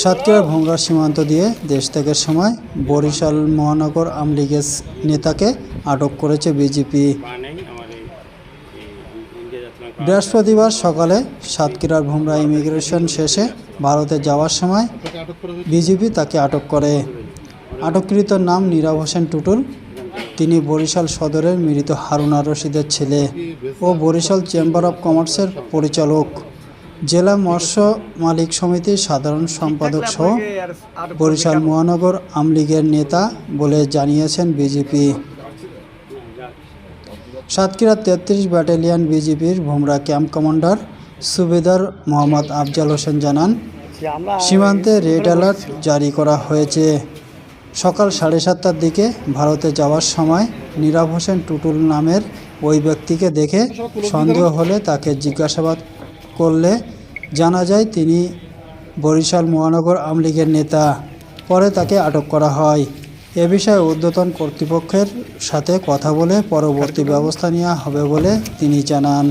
সাতক্ষীরা ভোমরা সীমান্ত দিয়ে দেশ ত্যাগের সময় বরিশাল মহানগর আওয়ামী লীগের নেতাকে আটক করেছে বিজেপি। বৃহস্পতিবার সকালে সাতক্ষীরার ভোমরা ইমিগ্রেশন শেষে ভারতে যাওয়ার সময় বিজেপি তাকে আটক করে। আটককৃত নাম নীরব হোসেন টুটুল। তিনি বরিশাল সদরের মৃত হারুনা রশিদের ছেলে ও বরিশাল চেম্বার অব কমার্সের পরিচালক। জেলা মৎস্য মালিক সমিতির সাধারণ সম্পাদক সহ বরিশাল মহানগর আওয়ামী লীগের নেতা বলে জানিয়েছেন বিজেপি। সাতক্ষীরা তেত্রিশ ব্যাটালিয়ন বিজিবির ভোমরা ক্যাম্প কমান্ডার সুবেদার মোহাম্মদ আফজাল হোসেন জানান, সীমান্তে রেড অ্যালার্ট জারি করা হয়েছে। সকাল সাড়ে সাতটার দিকে ভারতে যাওয়ার সময় নীরব হোসেন টুটুল নামের ওই ব্যক্তিকে দেখে সন্দেহ হলে তাকে জিজ্ঞাসাবাদ করলে জানা যায় তিনি বরিশাল মহানগর আওয়ামী লীগের নেতা। পরে তাকে আটক করা হয়। এ বিষয়ে ঊর্ধ্বতন কর্তৃপক্ষের সাথে কথা বলে পরবর্তী ব্যবস্থা নেওয়া হবে বলে তিনি জানান।